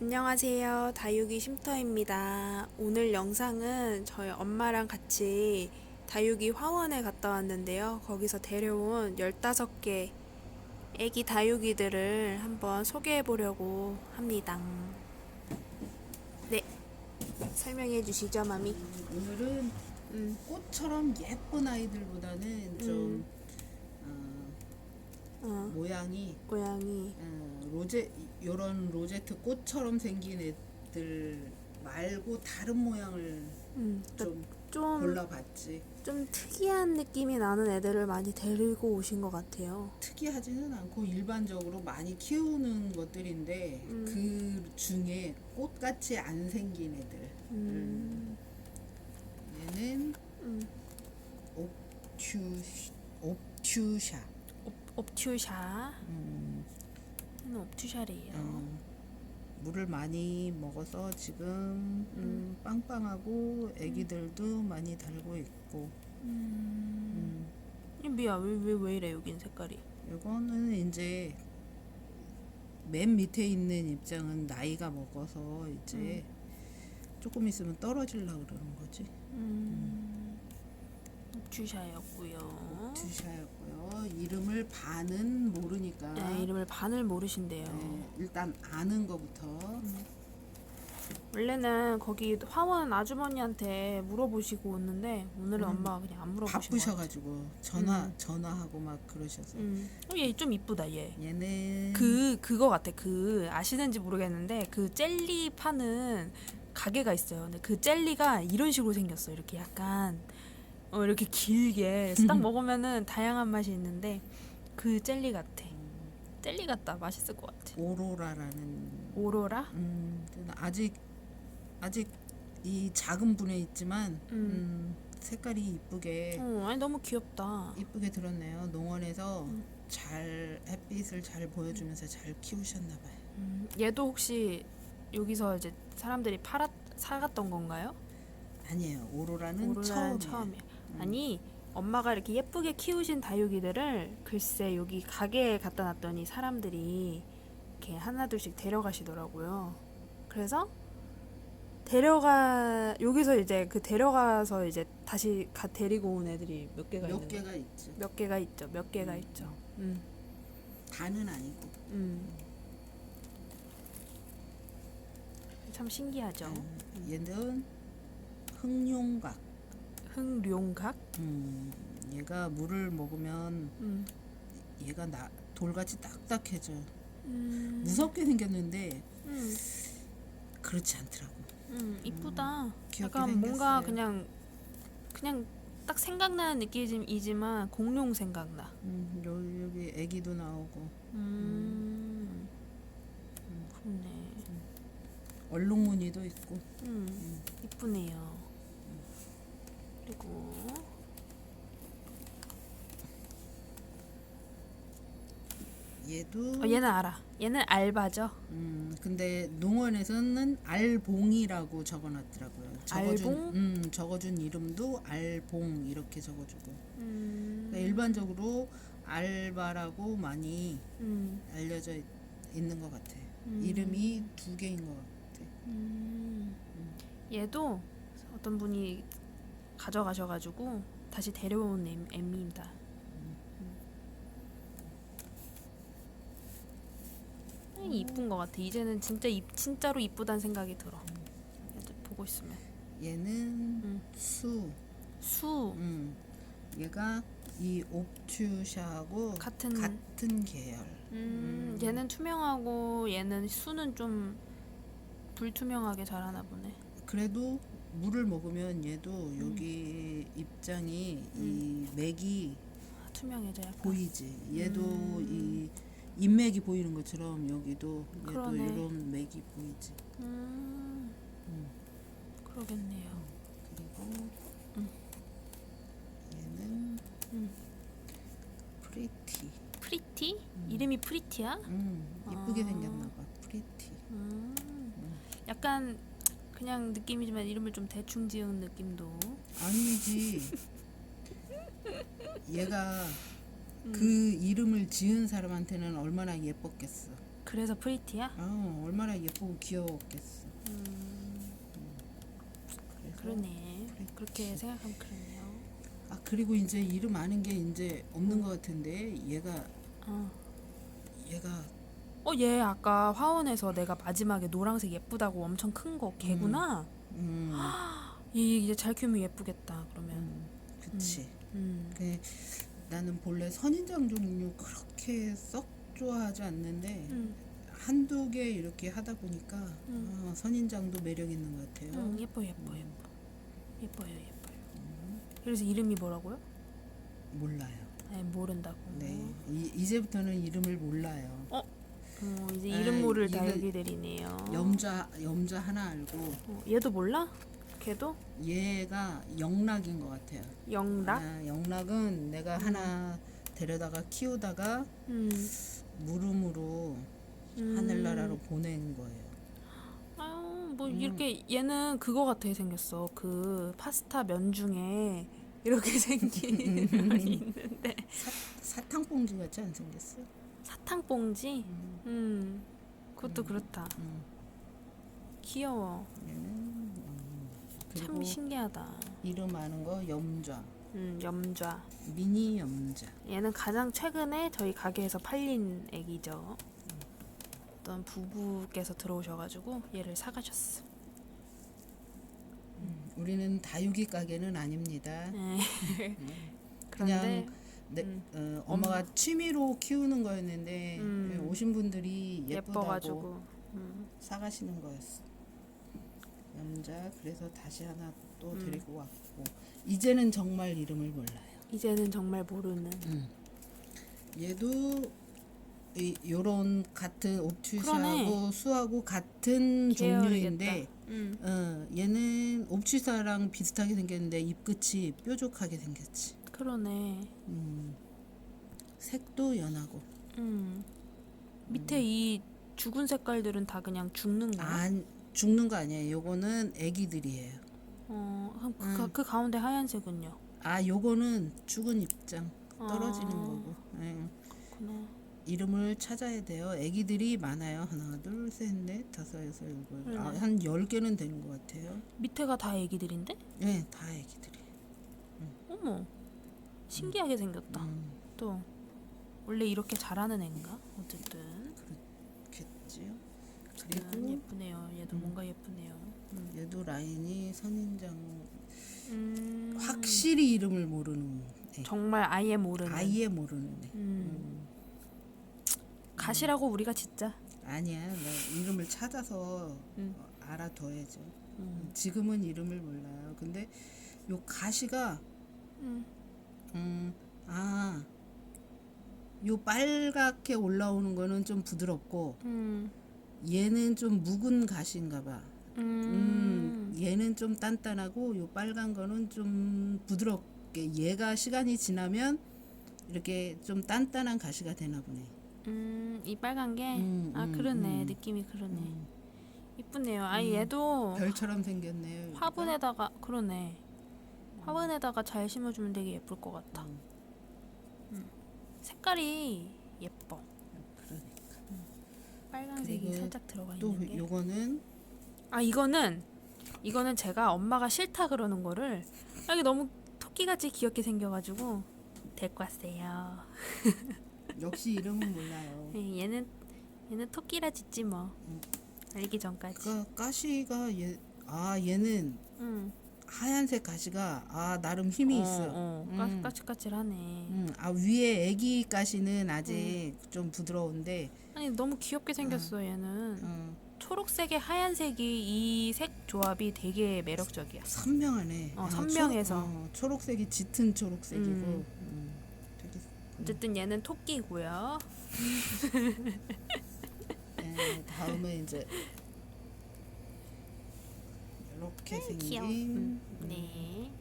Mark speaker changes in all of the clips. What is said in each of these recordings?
Speaker 1: 안녕하세요. 다육이 쉼터입니다. 오늘 영상은 저희 엄마랑 같이 다육이 화원에 갔다 왔는데요. 거기서 데려온 15개 애기 다육이들을 한번 소개해 보려고 합니다. 네. 설명해 주시죠, 마미.
Speaker 2: 오늘은
Speaker 1: 음,
Speaker 2: 꽃처럼 예쁜 아이들보다는 좀 어,
Speaker 1: 어,
Speaker 2: 모양이
Speaker 1: 고양이.
Speaker 2: 어, 로제 요런 로제트 꽃처럼 생긴 애들 말고 다른 모양을
Speaker 1: 음,
Speaker 2: 좀
Speaker 1: 좀,
Speaker 2: 골라봤지.
Speaker 1: 좀 특이한 느낌이 나는 애들을 많이 데리고 오신 것 같아요.
Speaker 2: 특이하지는 않고 일반적으로 많이 키우는 것들인데
Speaker 1: 음.
Speaker 2: 그 중에 꽃같이 안 생긴 애들.
Speaker 1: 음,
Speaker 2: 얘는
Speaker 1: 음.
Speaker 2: 옵튜 옵튜샤.
Speaker 1: 옵, 옵튜샤.
Speaker 2: 음,
Speaker 1: 얘는 옵튜샤래요.
Speaker 2: 어, 물을 많이 먹어서 지금 음, 빵빵하고 애기들도 많이 달고 있고.
Speaker 1: 음.
Speaker 2: 음,
Speaker 1: 이 미야 왜 왜 왜 이래 여긴 색깔이?
Speaker 2: 이거는 이제 맨 밑에 있는 입장은 나이가 먹어서 이제 조금 있으면 떨어지려고 그러는 거지.
Speaker 1: 음. 옵튜샤였고요.
Speaker 2: 듀샤였고요 이름을 반은 모르니까
Speaker 1: 네, 이름을 반을 모르신대요
Speaker 2: 네, 일단 아는 거부터
Speaker 1: 원래는 거기 화원 아주머니한테 물어보시고 오는데 오늘은
Speaker 2: 음.
Speaker 1: 엄마가 그냥 안 물어보신 거
Speaker 2: 바쁘셔가지고 전화
Speaker 1: 음.
Speaker 2: 전화하고 막 그러셔서
Speaker 1: 음. 어, 얘좀 이쁘다 얘
Speaker 2: 얘는
Speaker 1: 그 그거 같아. 그 아시는지 모르겠는데 그 젤리 파는 가게가 있어요. 근데 그 젤리가 이런 식으로 생겼어. 이렇게 약간 어 이렇게 길게 그래서 딱 먹으면은 다양한 맛이 있는데 그 젤리 같아. 젤리 같다. 맛있을 것 같아.
Speaker 2: 오로라라는
Speaker 1: 오로라?
Speaker 2: 음, 아직 아직 이 작은 분에 있지만 음, 색깔이 이쁘게
Speaker 1: 어, 아니 너무 귀엽다.
Speaker 2: 이쁘게 들었네요. 농원에서
Speaker 1: 음.
Speaker 2: 잘 햇빛을 잘 보여주면서 잘 키우셨나 봐요.
Speaker 1: 음, 얘도 혹시 여기서 이제 사람들이 팔았 사갔던 건가요?
Speaker 2: 아니에요. 오로라는
Speaker 1: 오로라는
Speaker 2: 처음이에요.
Speaker 1: 처음이야.
Speaker 2: 음.
Speaker 1: 아니 엄마가 이렇게 예쁘게 키우신 다육이들을 글쎄 여기 가게에 갖다 놨더니 사람들이 이렇게 하나둘씩 데려가시더라고요. 그래서 데려가 여기서 이제 그 데려가서 이제 다시 가 데리고 온 애들이 몇 개가
Speaker 2: 몇
Speaker 1: 있는?
Speaker 2: 개가 있죠.
Speaker 1: 몇 개가 있죠. 몇 개가
Speaker 2: 음.
Speaker 1: 있죠. 음.
Speaker 2: 다는 아니고.
Speaker 1: 음. 참 신기하죠.
Speaker 2: 음, 얘는 흑룡각.
Speaker 1: 흑룡각.
Speaker 2: 음, 얘가 물을 먹으면
Speaker 1: 음.
Speaker 2: 얘가 나, 돌같이 딱딱해져.
Speaker 1: 음.
Speaker 2: 무섭게 생겼는데
Speaker 1: 음.
Speaker 2: 그렇지 않더라고.
Speaker 1: 음, 이쁘다.
Speaker 2: 귀엽게
Speaker 1: 약간 뭔가
Speaker 2: 생겼어요.
Speaker 1: 그냥 그냥 딱 생각나는 느낌이지만 공룡 생각나.
Speaker 2: 음, 여, 여기 애기도 나오고
Speaker 1: 음. 그렇네.
Speaker 2: 얼룩무늬도 있고
Speaker 1: 음. 이쁘네요. 그리고
Speaker 2: 얘도
Speaker 1: 어, 얘는 알아. 얘는 알바죠.
Speaker 2: 음 근데 농원에서는 알봉이라고 적어놨더라고요. 적어준,
Speaker 1: 알봉?
Speaker 2: 음 적어준 이름도 알봉 이렇게 적어주고
Speaker 1: 음.
Speaker 2: 그러니까 일반적으로 알바라고 많이
Speaker 1: 음.
Speaker 2: 알려져 있, 있는 것 같아.
Speaker 1: 음.
Speaker 2: 이름이 두 개인 것 같아.
Speaker 1: 음. 얘도 어떤 분이 가져가셔가지고 다시 데려온 애, 애입니다. 음. 이쁜 것 같아. 이제는 진짜 이, 진짜로 이쁘다는 생각이 들어. 보고 있으면
Speaker 2: 얘는
Speaker 1: 음.
Speaker 2: 수.
Speaker 1: 수
Speaker 2: 음 얘가 이 옵튜샤하고
Speaker 1: 같은
Speaker 2: 같은 계열.
Speaker 1: 음, 얘는 투명하고 얘는 수는 좀 불투명하게 자라나 보네.
Speaker 2: 그래도 물을 먹으면 얘도
Speaker 1: 음.
Speaker 2: 여기 입장이 이 맥이
Speaker 1: 아, 투명해져 약간.
Speaker 2: 보이지. 얘도
Speaker 1: 음.
Speaker 2: 이 인맥이 보이는 것처럼 여기도 얘도
Speaker 1: 그러네.
Speaker 2: 이런 맥이 보이지.
Speaker 1: 음,
Speaker 2: 음.
Speaker 1: 그러겠네요.
Speaker 2: 그리고
Speaker 1: 음.
Speaker 2: 얘는
Speaker 1: 음.
Speaker 2: 프리티.
Speaker 1: 프리티? 이름이 프리티야?
Speaker 2: 음, 이쁘게
Speaker 1: 아.
Speaker 2: 생겼나 봐. 프리티.
Speaker 1: 음, 약간 그냥 느낌이지만 이름을 좀 대충 지은 느낌도.
Speaker 2: 아니지. 얘가
Speaker 1: 음.
Speaker 2: 그 이름을 지은 사람한테는 얼마나 예뻤겠어.
Speaker 1: 그래서 프리티야?
Speaker 2: 아 얼마나 예쁘고 귀여웠겠어.
Speaker 1: 음,
Speaker 2: 그래서
Speaker 1: 그러네.
Speaker 2: 프리티.
Speaker 1: 그렇게 생각하면 그러네요.
Speaker 2: 아 그리고 이제 이름 아는 게 이제 없는 것 같은데 얘가
Speaker 1: 어.
Speaker 2: 얘가
Speaker 1: 어, 얘 아까 화원에서 내가 마지막에 노란색 예쁘다고 엄청 큰거 걔구나.
Speaker 2: 음,
Speaker 1: 얘 이제 잘 키우면 예쁘겠다. 그러면.
Speaker 2: 음 그치.
Speaker 1: 음.
Speaker 2: 그 나는 본래 선인장 종류 그렇게 썩 좋아하지 않는데
Speaker 1: 음.
Speaker 2: 한두 개 이렇게 하다 보니까
Speaker 1: 음.
Speaker 2: 아, 선인장도 매력 있는 것 같아요.
Speaker 1: 음, 예뻐 예뻐 예뻐. 예뻐요 예뻐요. 그래서 이름이 뭐라고요?
Speaker 2: 몰라요.
Speaker 1: 아니, 모른다고.
Speaker 2: 네, 이, 이제부터는 이름을 몰라요.
Speaker 1: 어, 이제
Speaker 2: 아,
Speaker 1: 이름 모를
Speaker 2: 이게
Speaker 1: 다육이들이네요.
Speaker 2: 염자 염자 하나 알고
Speaker 1: 어, 얘도 몰라? 걔도?
Speaker 2: 얘가 영락인 것 같아요.
Speaker 1: 영락?
Speaker 2: 아, 영락은 내가 하나 데려다가 키우다가
Speaker 1: 음.
Speaker 2: 물음으로
Speaker 1: 음.
Speaker 2: 하늘나라로 보낸 거예요.
Speaker 1: 아유, 뭐
Speaker 2: 음.
Speaker 1: 이렇게 얘는 그거 같아 생겼어. 그 파스타 면 중에 이렇게 생긴 면이 있는데
Speaker 2: 사탕봉지 같이 안 생겼어?
Speaker 1: 사탕 봉지.
Speaker 2: 음,
Speaker 1: 음. 그것도 그렇다.
Speaker 2: 음.
Speaker 1: 귀여워.
Speaker 2: 얘는 음,
Speaker 1: 참
Speaker 2: 그리고
Speaker 1: 신기하다.
Speaker 2: 이름 아는 거 염좌,
Speaker 1: 음, 염좌.
Speaker 2: 미니 염좌.
Speaker 1: 얘는 가장 최근에 저희 가게에서 팔린 애기죠. 어떤 부부께서 들어오셔가지고 얘를 사가셨어.
Speaker 2: 우리는 다육이 가게는 아닙니다.
Speaker 1: 네.
Speaker 2: 그냥
Speaker 1: 그런데
Speaker 2: 네,
Speaker 1: 음.
Speaker 2: 어, 엄마가 취미로 키우는 거였는데
Speaker 1: 음.
Speaker 2: 예, 오신 분들이 예쁘다고
Speaker 1: 예뻐가지고 음.
Speaker 2: 사가시는 거였어. 염자 그래서 다시 하나 또
Speaker 1: 음.
Speaker 2: 데리고 왔고 이제는 정말 이름을 몰라요.
Speaker 1: 이제는 정말 모르는.
Speaker 2: 얘도 이 요런 같은. 옵추사하고 수하고 같은 종류인데
Speaker 1: 계열이겠다. 음.
Speaker 2: 어, 얘는 옵추사랑 비슷하게 생겼는데 입끝이 뾰족하게 생겼지.
Speaker 1: 그러네.
Speaker 2: 음. 색도 연하고
Speaker 1: 음. 밑에 이 죽은 색깔들은 다 그냥 죽는 거야.
Speaker 2: 안 죽는 거 아니에요. 요거는 애기들이에요.
Speaker 1: 어, 그럼 그,
Speaker 2: 음.
Speaker 1: 가- 그 가운데 하얀색은요?
Speaker 2: 아 요거는 죽은 입장 떨어지는
Speaker 1: 아,
Speaker 2: 거고 예.
Speaker 1: 그렇구나.
Speaker 2: 이름을 찾아야 돼요. 애기들이 많아요. 하나, 둘, 셋, 넷, 다섯, 여섯, 일곱. 아, 한열 개는 된것 같아요.
Speaker 1: 밑에가 다 애기들인데?
Speaker 2: 네, 다 애기들이.
Speaker 1: 어머, 신기하게 생겼다.
Speaker 2: 음,
Speaker 1: 또 원래 이렇게 자라는 애인가? 어쨌든.
Speaker 2: 그렇겠지요.
Speaker 1: 음,
Speaker 2: 그리고
Speaker 1: 예쁘네요. 얘도
Speaker 2: 음.
Speaker 1: 뭔가 예쁘네요. 음.
Speaker 2: 얘도 라인이 선인장
Speaker 1: 음,
Speaker 2: 확실히 이름을 모르는 애.
Speaker 1: 정말 아예 모르는.
Speaker 2: 아예 모르는 애.
Speaker 1: 음.
Speaker 2: 음.
Speaker 1: 가시라고 우리가 짓자.
Speaker 2: 아니야, 나 이름을 찾아서
Speaker 1: 음.
Speaker 2: 어, 알아둬야죠.
Speaker 1: 음.
Speaker 2: 지금은 이름을 몰라요. 근데 요 가시가
Speaker 1: 음.
Speaker 2: 음, 아, 요 빨갛게 올라오는 거는 좀 부드럽고
Speaker 1: 음.
Speaker 2: 얘는 좀 묵은 가시인가 봐.
Speaker 1: 음.
Speaker 2: 음, 얘는 좀 단단하고 요 빨간 거는 좀 부드럽게 얘가 시간이 지나면 이렇게 좀 단단한 가시가 되나 보네.
Speaker 1: 음, 이 빨간 게,
Speaker 2: 음,
Speaker 1: 아,
Speaker 2: 음,
Speaker 1: 그러네.
Speaker 2: 음.
Speaker 1: 느낌이 그러네.
Speaker 2: 음,
Speaker 1: 이쁘네요. 아,
Speaker 2: 음.
Speaker 1: 얘도
Speaker 2: 별처럼 생겼네요.
Speaker 1: 화분에다가, 그러네. 화분에다가 잘 심어주면 되게 예쁠 것 같아.
Speaker 2: 음,
Speaker 1: 색깔이 예뻐.
Speaker 2: 그러니까.
Speaker 1: 빨간색이
Speaker 2: 그리고
Speaker 1: 살짝 들어가
Speaker 2: 또
Speaker 1: 있는 게.
Speaker 2: 요거는
Speaker 1: 아 이거는 이거는 제가 엄마가 싫다 그러는 거를 아, 이게 너무 토끼같이 귀엽게 생겨가지고 데리고 왔어요.
Speaker 2: 역시 이름은 몰라요.
Speaker 1: 예, 얘는 얘는 토끼라 짓지 뭐.
Speaker 2: 음.
Speaker 1: 알기 전까지.
Speaker 2: 가, 가시가 얘, 아 얘는
Speaker 1: 응.
Speaker 2: 하얀색 가시가 아 나름 힘이
Speaker 1: 어,
Speaker 2: 있어.
Speaker 1: 어,
Speaker 2: 음.
Speaker 1: 까, 까칠까칠하네.
Speaker 2: 음, 아 위에 애기 가시는 아직 좀 부드러운데
Speaker 1: 아니 너무 귀엽게 생겼어 얘는.
Speaker 2: 음,
Speaker 1: 초록색에 하얀색이 이 색 조합이 되게 매력적이야.
Speaker 2: 선명하네.
Speaker 1: 어,
Speaker 2: 아,
Speaker 1: 선명해서.
Speaker 2: 초, 어, 초록색이 짙은 초록색이고
Speaker 1: 음.
Speaker 2: 음, 되게
Speaker 1: 어쨌든 얘는 토끼고요.
Speaker 2: 예, 다음에 이제 이렇게
Speaker 1: 음.
Speaker 2: 생긴
Speaker 1: 음, 네.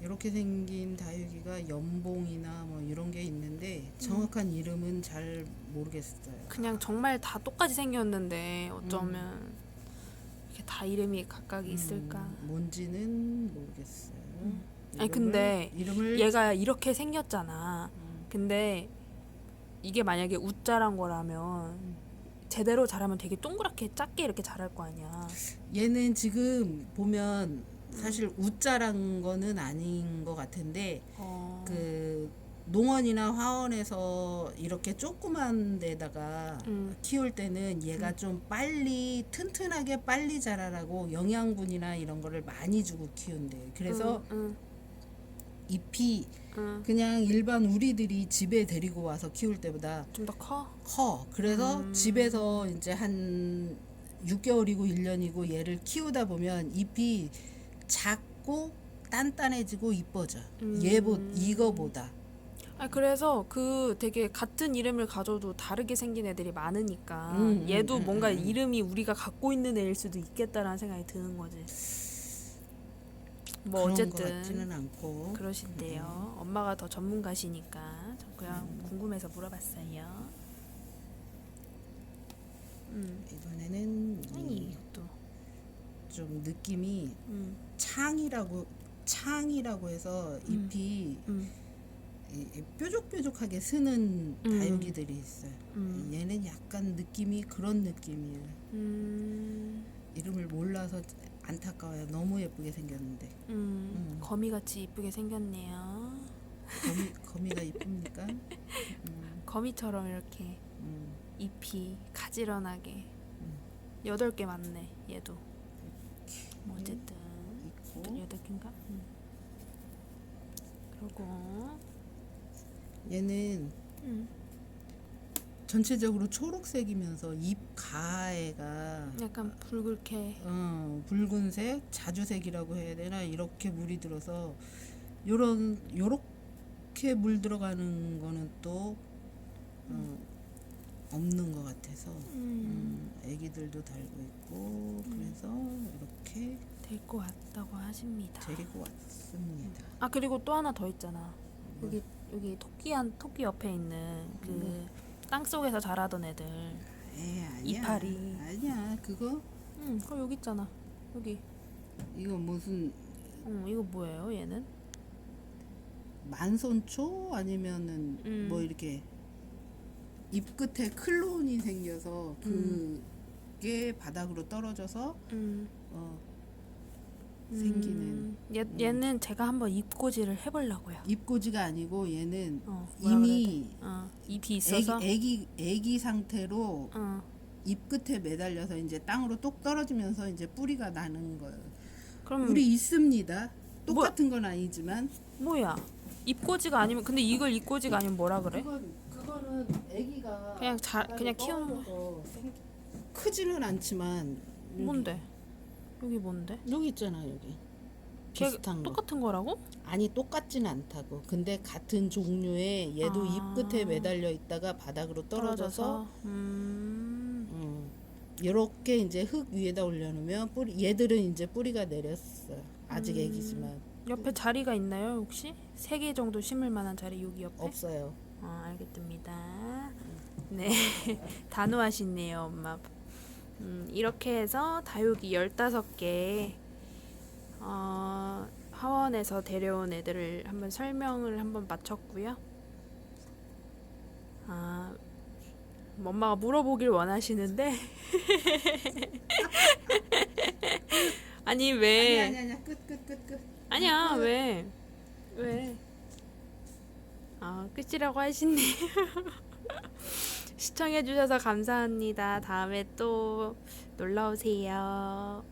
Speaker 2: 이렇게 생긴 다육이가 연봉이나 뭐 이런 게 있는데 정확한 이름은 잘 모르겠어요.
Speaker 1: 그냥 정말 다 똑같이 생겼는데 어쩌면 이렇게 다 이름이 각각 있을까?
Speaker 2: 음, 뭔지는 모르겠어요.
Speaker 1: 음. 아니, 근데
Speaker 2: 이름을
Speaker 1: 얘가 이렇게 생겼잖아.
Speaker 2: 음,
Speaker 1: 근데 이게 만약에 우짜란 거라면 제대로 자라면 되게 동그랗게 작게 이렇게 자랄 거 아니야.
Speaker 2: 얘는 지금 보면 사실 우짜란 거는 아닌 것 같은데
Speaker 1: 어.
Speaker 2: 그 농원이나 화원에서 이렇게 조그만 데다가
Speaker 1: 음.
Speaker 2: 키울 때는 얘가 좀 빨리 튼튼하게 빨리 자라라고 영양분이나 이런 거를 많이 주고 키운대. 그래서
Speaker 1: 응,
Speaker 2: 잎이
Speaker 1: 응,
Speaker 2: 그냥 일반 우리들이 집에 데리고 와서 키울 때보다
Speaker 1: 좀 더 커.
Speaker 2: 커. 그래서
Speaker 1: 음.
Speaker 2: 집에서 이제 한 6개월이고 1년이고 얘를 키우다 보면 잎이 작고 단단해지고 이뻐져.
Speaker 1: 음.
Speaker 2: 얘보 이거보다.
Speaker 1: 아 그래서 그 되게 같은 이름을 가져도 다르게 생긴 애들이 많으니까
Speaker 2: 음, 음,
Speaker 1: 얘도
Speaker 2: 음,
Speaker 1: 뭔가
Speaker 2: 음.
Speaker 1: 이름이 우리가 갖고 있는 애일 수도 있겠다라는 생각이 드는 거지. 뭐
Speaker 2: 그런 것
Speaker 1: 어쨌든
Speaker 2: 같지는 않고.
Speaker 1: 그러신데요. 엄마가 더 전문가시니까 저 그냥 궁금해서 물어봤어요. 음,
Speaker 2: 이번에는
Speaker 1: 아니
Speaker 2: 이
Speaker 1: 이것도.
Speaker 2: 좀 느낌이
Speaker 1: 음,
Speaker 2: 창이라고 창이라고 해서
Speaker 1: 음.
Speaker 2: 잎이
Speaker 1: 음,
Speaker 2: 이- 이 뾰족뾰족하게 쓰는
Speaker 1: 음.
Speaker 2: 다육이들이 있어요.
Speaker 1: 음,
Speaker 2: 얘는 약간 느낌이 그런 느낌이에요.
Speaker 1: 음,
Speaker 2: 이름을 몰라서 안타까워요. 너무 예쁘게 생겼는데
Speaker 1: 음,
Speaker 2: 음.
Speaker 1: 거미같이 이쁘게 생겼네요.
Speaker 2: 거미 거미가 이쁩니까? 음,
Speaker 1: 거미처럼 이렇게
Speaker 2: 음.
Speaker 1: 잎이 가지런하게
Speaker 2: 음.
Speaker 1: 여덟 개 맞네 얘도 뭐 어쨌든
Speaker 2: 있고
Speaker 1: 여덟 개인가? 음. 그리고
Speaker 2: 얘는
Speaker 1: 음,
Speaker 2: 전체적으로 초록색이면서 잎 가에가
Speaker 1: 약간 붉게
Speaker 2: 어, 붉은색, 자주색이라고 해야 되나? 이렇게 물이 들어서 요런 요렇게 물 들어가는 거는 또 어, 없는 것 같아서.
Speaker 1: 음,
Speaker 2: 음, 애기들도 달고 있고 그래서 이렇게
Speaker 1: 될 것 같다고 하십니다.
Speaker 2: 데리고 왔습니다.
Speaker 1: 아 그리고 또 하나 더 있잖아. 여기 여기 토끼 한 토끼 옆에 있는 그 땅 속에서 자라던 애들.
Speaker 2: 에 아니야.
Speaker 1: 이파리.
Speaker 2: 아니야. 그거
Speaker 1: 응, 그 여기 있잖아. 여기.
Speaker 2: 이거 무슨
Speaker 1: 응, 이거 뭐예요? 얘는?
Speaker 2: 만손초 아니면은
Speaker 1: 음.
Speaker 2: 뭐 이렇게 잎 끝에 클론이 생겨서
Speaker 1: 음.
Speaker 2: 그게 바닥으로 떨어져서
Speaker 1: 음.
Speaker 2: 어, 생기는
Speaker 1: 얘 얘는 제가 한번 입고지를 해보려고요.
Speaker 2: 잎꽂이가 아니고 얘는
Speaker 1: 어, 뭐라 그래야
Speaker 2: 이미
Speaker 1: 돼? 어, 잎이 있어서.
Speaker 2: 애기, 애기 애기 상태로
Speaker 1: 어.
Speaker 2: 잎 끝에 매달려서 이제 땅으로 똑 떨어지면서 이제 뿌리가 나는 거예요.
Speaker 1: 그럼
Speaker 2: 우리 있습니다. 똑같은 건 아니지만
Speaker 1: 뭐야? 입고지가 아니면 근데 이걸 입고지가 아니면 뭐라 그래?
Speaker 2: 그건 그거는 애기가
Speaker 1: 그냥 자 그냥 키우는 거.
Speaker 2: 떨어져서 생- 크지는 않지만
Speaker 1: 뭔데? 여기 뭔데?
Speaker 2: 여기 있잖아 여기
Speaker 1: 걔
Speaker 2: 비슷한 거
Speaker 1: 똑같은 거라고?
Speaker 2: 아니 똑같진 않다고 근데 같은 종류의 얘도
Speaker 1: 아.
Speaker 2: 잎 끝에 매달려 있다가 바닥으로 떨어져서
Speaker 1: 음.
Speaker 2: 음, 이렇게 이제 흙 위에다 올려놓으면 뿌리 얘들은 이제 뿌리가 내렸어요 아직
Speaker 1: 음.
Speaker 2: 애기지만
Speaker 1: 옆에 자리가 있나요 혹시? 세 개 정도 심을 만한 자리 여기 옆에?
Speaker 2: 없어요
Speaker 1: 아 알겠습니다. 네 단호하시네요 엄마. 음, 이렇게 해서 다육이 15개 어, 하원에서 데려온 애들을 한번 설명을 한번 마쳤고요. 아뭐 엄마가 물어보길 원하시는데 아니 왜
Speaker 2: 아니 아니 아니 끝끝 끝끝
Speaker 1: 아니야 왜? 왜? 아 끝이라고 하시네요. 시청해주셔서 감사합니다. 다음에 또 놀러 오세요.